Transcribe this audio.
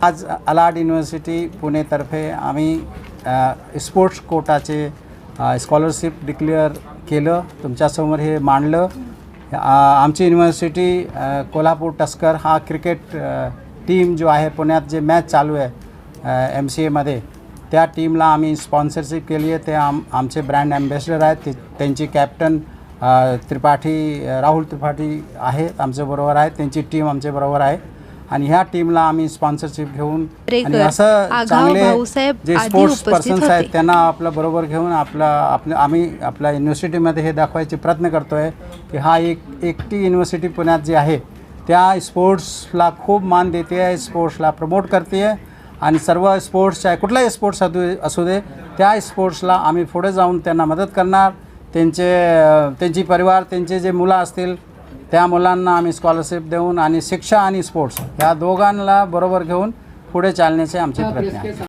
आज अलाड युनिव्हर्सिटी पुणेतर्फे आम्ही sports कोटाचे scholarship declare केलं. तुमच्यासमोर हे मांडलं. आमची युनिव्हर्सिटी कोल्हापूर टस्कर हा क्रिकेट टीम जो आहे पुण्यात जे मॅच चालू आहे एम सी एमध्ये त्या टीमला आम्ही स्पॉन्सरशिप केली आहे. ते आम आमचे ब्रँड ॲम्बॅसेडर आहेत. ते त्यांची कॅप्टन त्रिपाठी राहुल त्रिपाठी आहेत आमच्याबरोबर आहेत त्यांची टीम आमच्याबरोबर आहे. आणि ह्या टीमला आम्ही स्पॉन्सरशिप घेऊन आणि असं चांगले जे स्पोर्ट्स पर्सन्स आहेत होते. त्यांना आपल्या बरोबर घेऊन आपला आपल्या आम्ही आपल्या युनिव्हर्सिटीमध्ये हे दाखवायचे प्रयत्न करतो आहे की हा एक एकटी युनिव्हर्सिटी पुण्यात जी आहे त्या स्पोर्ट्सला खूप मान देते आहे स्पोर्ट्सला प्रमोट करते आहे आणि सर्व स्पोर्ट्सच्या कुठलाही स्पोर्ट्स असू असू दे त्या स्पोर्ट्सला आम्ही पुढे जाऊन त्यांना मदत करणार त्यांचे त्यांची परिवार त्यांचे जे मुलं असतील त्या मुलांना आम्ही स्कॉलरशिप देऊन आणि शिक्षा आणि स्पोर्ट्स ह्या दोघांना बरोबर घेऊन पुढे चालण्याचे आमचे प्रयत्न आहे